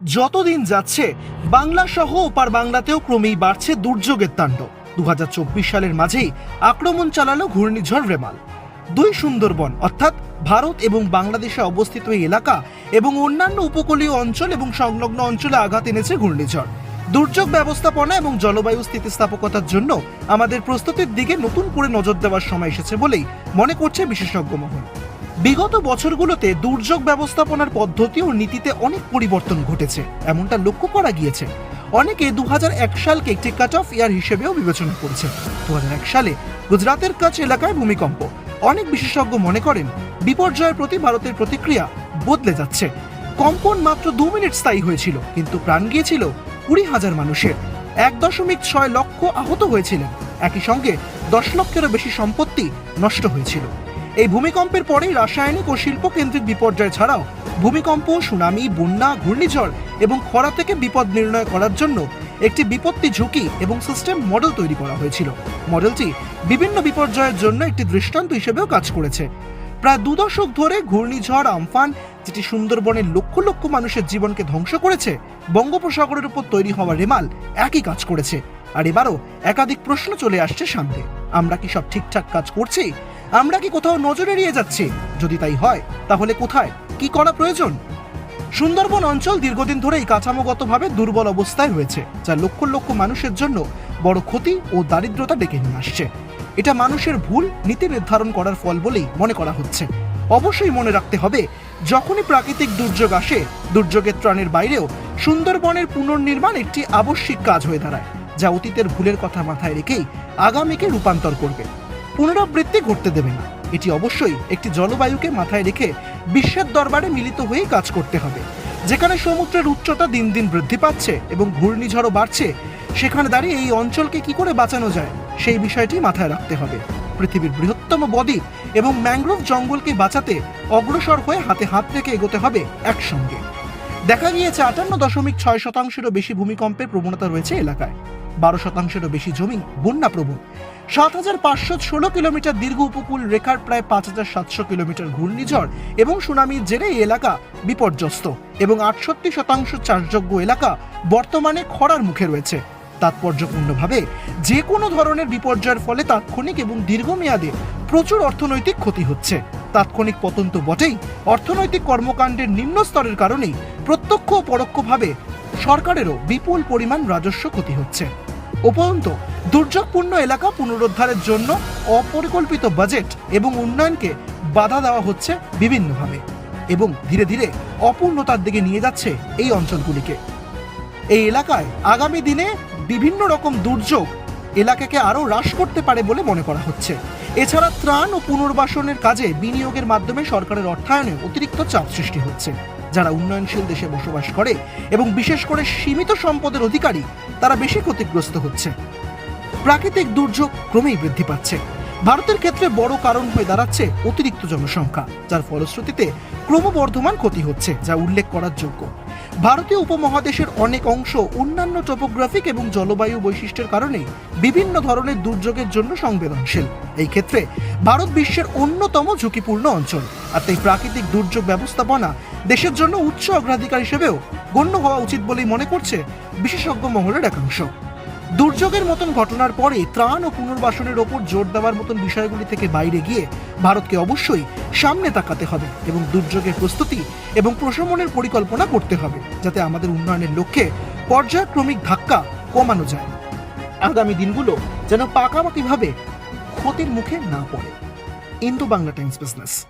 যতদিন যাচ্ছে, বাংলা সহ ওপার বাংলাতেও ক্রমেই বাড়ছে দুর্যোগের তাণ্ডব দু সালের মাঝেই আক্রমণ চালালো ঘূর্ণিঝড় রেমাল। দুই সুন্দরবন, অর্থাৎ ভারত এবং বাংলাদেশে অবস্থিত এই এলাকা এবং অন্যান্য উপকূলীয় অঞ্চল এবং সংলগ্ন অঞ্চলে আঘাত এনেছে ঘূর্ণিঝড়। দুর্যোগ ব্যবস্থাপনা এবং জলবায়ু স্থিতিস্থাপকতার জন্য আমাদের প্রস্তুতির দিকে নতুন করে নজর দেওয়ার সময় এসেছে বলেই মনে করছে বিশেষজ্ঞ মহল। বিগত বছরগুলোতে দুর্যোগ ব্যবস্থাপনার পদ্ধতি ও নীতিতে অনেক পরিবর্তন ঘটেছে, এমনটা লক্ষ্য করা গিয়েছে। অনেকে দু সালকে একটি কাট অফ ইয়ার হিসেবেও বিবেচনা করেছে দু সালে গুজরাতের কাছ এলাকায় ভূমিকম্প। অনেক বিশেষজ্ঞ মনে করেন, বিপর্যয়ের প্রতি ভারতের প্রতিক্রিয়া বদলে যাচ্ছে। কম্পন মাত্র দু মিনিট স্থায়ী হয়েছিল, কিন্তু প্রাণ গিয়েছিল কুড়ি হাজার মানুষের। এক দশমিক ছয় লক্ষ আহত হয়েছিলেন। একই সঙ্গে দশ লক্ষেরও বেশি সম্পত্তি নষ্ট হয়েছিল। এই ভূমিকম্পের পরেই রাসায়নিক ও শিল্প কেন্দ্রিক বিপর্যয় ছাড়াও ভূমিকম্প, সুনামি, বন্যা, ঘূর্ণিঝড় এবং খরা থেকে বিপদ নির্ণয় করার জন্য একটি বিপত্তি ঝুঁকি এবং সিস্টেম মডেল তৈরি করা হয়েছিল। মডেলটি বিভিন্ন বিপর্যয়ের জন্য একটি দৃষ্টান্ত হিসেবেও কাজ করেছে। প্রায় দু দশক ধরে ঘূর্ণিঝড়, আমফান, যেটি সুন্দরবনের লক্ষ লক্ষ মানুষের জীবনকে ধ্বংস করেছে, বঙ্গোপসাগরের উপর তৈরি হওয়া রেমাল একই কাজ করেছে। আর এবারও একাধিক প্রশ্ন চলে আসছে সামনে। আমরা কি সব ঠিকঠাক কাজ করছি? আমরা কি কোথাও নজর এড়িয়ে যাচ্ছি? যদি তাই হয়, তাহলে কোথায়? কি করা প্রয়োজন? সুন্দরবন অঞ্চল দীর্ঘদিন ধরেই কাঠামোগতভাবে দুর্বল অবস্থায় রয়েছে যা লক্ষ লক্ষ মানুষের জন্য বড় ক্ষতি ও দারিদ্রতা ডেকে নিয়ে আসছে। এটা মানুষের ভুল নীতি নির্ধারণ করার ফল বলেই মনে করা হচ্ছে। অবশ্যই মনে রাখতে হবে, যখনই প্রাকৃতিক দুর্যোগ আসে, দুর্যোগের ত্রাণের বাইরেও সুন্দরবনের পুনর্নির্মাণ একটি আবশ্যিক কাজ হয়ে দাঁড়ায়। যা অতীতের ভুলের কথা মাথায় রেখেই আগামীকে রূপান্তর করবে। পুনরাবৃত্তি ঘটতে দেবে না এটি অবশ্যই একটি জলবায়ুকে মাথায় রেখে বিশ্বের দরবারে মিলিত হয়েই কাজ করতে হবে। যেখানে সমুদ্রের উচ্চতা দিন দিন বৃদ্ধি পাচ্ছে এবং ঘূর্ণিঝড়ও বাড়ছে, সেখানে দাঁড়িয়ে এই অঞ্চলকে কি করে বাঁচানো যায়, সেই বিষয়টি মাথায় রাখতে হবে। পৃথিবীর বৃহত্তম বদ্বীপ এবং ম্যাংগ্রোভ জঙ্গলকে বাঁচাতে অগ্রসর হয়ে হাতে হাত রেখে এগোতে হবে একসঙ্গে। দেখা গিয়েছে আটান্ন দশমিক ছয় শতাংশেরও বেশি ভূমিকম্পের প্রবণতা রয়েছে এলাকায়। বারো শতাংশেরও বেশি জমি বন্যা প্রবণ। সাত হাজার পাঁচশো ষোলো কিলোমিটার দীর্ঘ উপকূল রেখার প্রায় পাঁচ হাজার সাতশো কিলোমিটার ঘূর্ণিঝড় এবং সুনামির জেরে এই এলাকা বিপর্যস্ত এবং আটষট্টি শতাংশ চাষযোগ্য এলাকা বর্তমানে খরার মুখে রয়েছে। তাৎপর্যপূর্ণভাবে যে কোনো ধরনের বিপর্যয়ের ফলে তাৎক্ষণিক এবং দীর্ঘমেয়াদে প্রচুর অর্থনৈতিক ক্ষতি হচ্ছে। তাৎক্ষণিক পতন তো বটেই। অর্থনৈতিক কর্মকাণ্ডের নিম্ন স্তরের কারণেই প্রত্যক্ষ ও পরোক্ষভাবে সরকারেরও বিপুল পরিমাণ রাজস্ব ক্ষতি হচ্ছে। উপরন্ত, দুর্যোগপূর্ণ এলাকা পুনরুদ্ধারের জন্য অপরিকল্পিত বাজেট এবং উন্নয়নকে বাধা দেওয়া হচ্ছে বিভিন্নভাবে এবং ধীরে ধীরে অপূর্ণতার দিকে নিয়ে যাচ্ছে এই অঞ্চলগুলিকে। এই এলাকায় আগামী দিনে বিভিন্ন রকম দুর্যোগ এলাকাকে আরও হ্রাস করতে পারে বলে মনে করা হচ্ছে। এছাড়া ত্রাণ ও পুনর্বাসনের কাজে বিনিয়োগের মাধ্যমে সরকারের অর্থায়নে অতিরিক্ত চাপ সৃষ্টি হচ্ছে। যারা উন্নয়নশীল দেশে বসবাস করে এবং বিশেষ করে সীমিত সম্পদের অধিকারী, তারা বেশি ক্ষতিগ্রস্ত হচ্ছে। প্রাকৃতিক দুর্যোগ ক্রমেই বৃদ্ধি পাচ্ছে। ভারতের ক্ষেত্রে বড় কারণ হয়ে দাঁড়াচ্ছে অতিরিক্ত জনসংখ্যা, যার ফলশ্রুতিতে ক্রমবর্ধমান ক্ষতি হচ্ছে, যা উল্লেখ করার যোগ্য। ভারতীয় উপমহাদেশের অনেক অংশ অন্যান্য টোপোগ্রাফিক এবং জলবায়ু বৈশিষ্ট্যের কারণে বিভিন্ন ধরনের দুর্যোগের জন্য সংবেদনশীল। এই ক্ষেত্রে ভারত বিশ্বের অন্যতম ঝুঁকিপূর্ণ অঞ্চল। আর তাই প্রাকৃতিক দুর্যোগ ব্যবস্থাপনা দেশের জন্য উচ্চ অগ্রাধিকার হিসেবেও গণ্য হওয়া উচিত বলেই মনে করছে বিশেষজ্ঞ মহলের একাংশ। দুর্যোগের মতন ঘটনার পরে ত্রাণ ও পুনর্বাসনের ওপর জোর দেওয়ার মতন বিষয়গুলি থেকে বাইরে গিয়ে ভারতকে অবশ্যই সামনে তাকাতে হবে এবং দুর্যোগের প্রস্তুতি এবং প্রশমনের পরিকল্পনা করতে হবে যাতে আমাদের উন্নয়নের লক্ষ্যে পর্যায়ক্রমিক ধাক্কা কমানো যায়। আগামী দিনগুলো যেন পাকাপাকিভাবে ক্ষতির মুখে না পড়ে। Indo Bangla Times business.